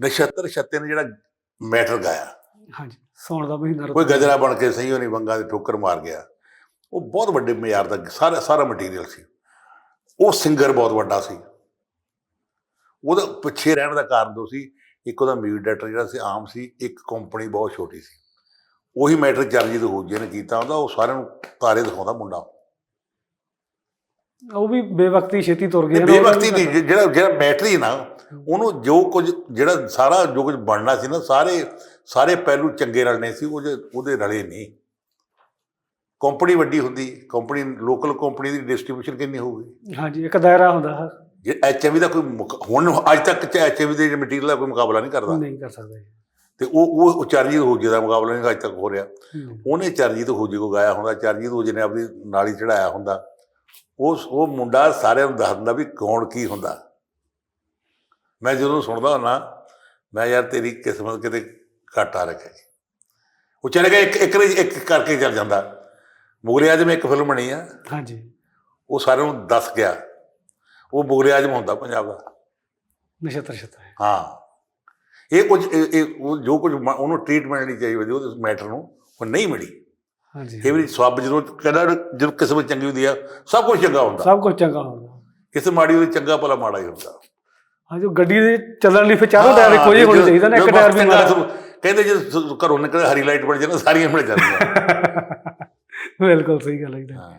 ਨਛੱਤਰ ਛੱਤੇ ਨੇ ਜਿਹੜਾ ਮੈਟਰ ਗਾਇਆ। ਹਾਂਜੀ ਸੌਣ ਦਾ ਮਹੀਨਾ ਕੋਈ ਗਜਰਾ ਬਣ ਕੇ ਸਹੀ ਹੋਣੀ ਵੰਗਾ ਦੇ ਠੋਕਰ ਮਾਰ ਗਿਆ। ਉਹ ਬਹੁਤ ਵੱਡੇ ਮਿਆਰ ਦਾ ਸਾਰਾ ਸਾਰਾ ਮਟੀਰੀਅਲ ਸੀ। ਉਹ ਸਿੰਗਰ ਬਹੁਤ ਵੱਡਾ ਸੀ। ਉਹਦਾ ਪਿੱਛੇ ਰਹਿਣ ਦਾ ਕਾਰਨ ਦੋ ਸੀ ਇੱਕ ਉਹਦਾ ਮਿਊਜ਼ਿਕ ਡਾਇਰੈਕਟਰ ਜਿਹੜਾ ਸੀ ਆਮ ਸੀ ਇੱਕ ਕੰਪਨੀ ਬਹੁਤ ਛੋਟੀ ਸੀ। ਉਹੀ ਮੈਟਰ ਚਰਨਜੀਤ ਹੋਜੇ ਨੇ ਕੀਤਾ ਹੁੰਦਾ ਉਹ ਸਾਰਿਆਂ ਨੂੰ ਤਾਰੇ ਦਿਖਾਉਂਦਾ ਮੁੰਡਾ। ਉਹ ਵੀ ਬੇਵਕਤੀ ਛੇਤੀ ਤੁਰ ਉਹਦਾ ਬੇਵਕਤੀ ਨਹੀਂ ਜਿਹੜਾ ਜਿਹੜਾ ਬੈਟਰੀ ਨਾ ਉਹਨੂੰ ਜੋ ਕੁਝ ਜਿਹੜਾ ਸਾਰਾ ਜੋ ਕੁਝ ਬਣਨਾ ਸੀ ਨਾ ਸਾਰੇ ਸਾਰੇ ਪਹਿਲੂ ਚੰਗੇ ਰਲਣੇ ਸੀ ਉਹ ਉਹਦੇ ਰਲੇ ਨਹੀਂ। ਕੰਪਨੀ ਵੱਡੀ ਹੁੰਦੀ ਕੰਪਨੀ ਲੋਕਲ ਕੰਪਨੀ ਦੀ ਡਿਸਟ੍ਰੀਬਿਊਸ਼ਨ ਕਿੰਨੀ ਹੋਊਗੀ? ਹਾਂਜੀ ਇੱਕ ਦਾਇਰਾ ਹੁੰਦਾ ਹੈ ਜੇ ਐਚਐਮਵੀ ਦਾ ਕੋਈ ਹੁਣ ਅੱਜ ਤੱਕ ਐਚਐਮਵੀ ਦੇ ਮਟੀਰੀਅਲ ਦਾ ਕੋਈ ਮੁਕਾਬਲਾ ਨਹੀਂ ਕਰਦਾ। ਨਹੀਂ ਕਰ ਸਕਦੇ ਤੇ ਉਹ ਉਹ ਚਰਨਜੀਤ ਹੋਜੇ ਦਾ ਮੁਕਾਬਲਾ ਨਹੀਂ ਅੱਜ ਤੱਕ ਹੋ ਰਿਹਾ। ਉਹਨੇ ਚਰਨਜੀਤ ਹੋਜੇ ਕੋ ਗਾਇਆ ਹੁੰਦਾ ਚਰਨਜੀਤ ਹੋਜੇ ਨੇ ਆਪਣੀ ਨਾਲੀ ਚੜਾਇਆ ਹੁੰਦਾ। ਉਸ ਉਹ ਮੁੰਡਾ ਸਾਰਿਆਂ ਨੂੰ ਦੱਸ ਦਿੰਦਾ ਵੀ ਕੌਣ ਕੀ ਹੁੰਦਾ। ਮੈਂ ਜਦੋਂ ਸੁਣਦਾ ਹੁੰਦਾ ਮੈਂ ਯਾਰ ਤੇਰੀ ਕਿਸਮਤ ਕਿਤੇ ਘਾਟਾ ਰੱਖੇ ਉਹ ਚਲੇ ਗਿਆ ਇੱਕ ਇੱਕ ਇੱਕ ਕਰਕੇ ਚੱਲ ਜਾਂਦਾ। ਮੁਗਲੇ ਆਜਮ ਇੱਕ ਫਿਲਮ ਬਣੀ ਆ। ਹਾਂਜੀ। ਉਹ ਸਾਰਿਆਂ ਨੂੰ ਦੱਸ ਗਿਆ। ਉਹ ਮੁਗਲੇ ਆਜਮ ਹੁੰਦਾ ਪੰਜਾਬ ਦਾ। ਨਛੱਤਰ ਛੱਤਰ ਹਾਂ। ਇਹ ਕੁਝ ਇਹ ਇਹ ਉਹ ਜੋ ਕੁਝ ਉਹਨੂੰ ਟ੍ਰੀਟਮੈਂਟ ਨਹੀਂ ਚਾਹੀਦੀ ਉਹਦੇ ਮੈਟਰ ਨੂੰ ਉਹ ਨਹੀਂ ਮਿਲੀ। ਹਾਂਜੀ। ਕਈ ਵਾਰੀ ਸਵਾਬ ਜਦੋਂ ਕਹਿੰਦਾ ਜਦੋਂ ਕਿਸਮਤ ਚੰਗੀ ਹੁੰਦੀ ਆ ਸਭ ਕੁਝ ਚੰਗਾ ਹੁੰਦਾ। ਸਭ ਕੁਝ ਚੰਗਾ ਹੁੰਦਾ। ਕਿਸੇ ਮਾੜੀ ਉਹਦੀ ਚੰਗਾ ਭਲਾ ਮਾੜਾ ਹੀ ਹੁੰਦਾ। ਹਾਂ ਜੋ ਗੱਡੀ ਦੇ ਚੱਲਣ ਲਈ ਫਿਰ ਚਾਰੋਂ ਟਾਇਰ ਇੱਕੋ ਜਿਹੇ ਹੋਣੇ ਚਾਹੀਦਾ ਨਾ ਇੱਕ ਟਾਇਰ ਵੀ ਸਗੋਂ- ਕਹਿੰਦੇ ਜੇ ਘਰੋਂ ਨਿਕਲੇ ਹਰੀ ਲਾਈਟ ਬਣ ਜਾਣਾ ਸਾਰੀਆਂ ਮਿਲ ਜਾਂਦੀਆਂ। ਬਿਲਕੁਲ ਸਹੀ ਗੱਲ ਹੈ ਜੀ। ਹਾਂ।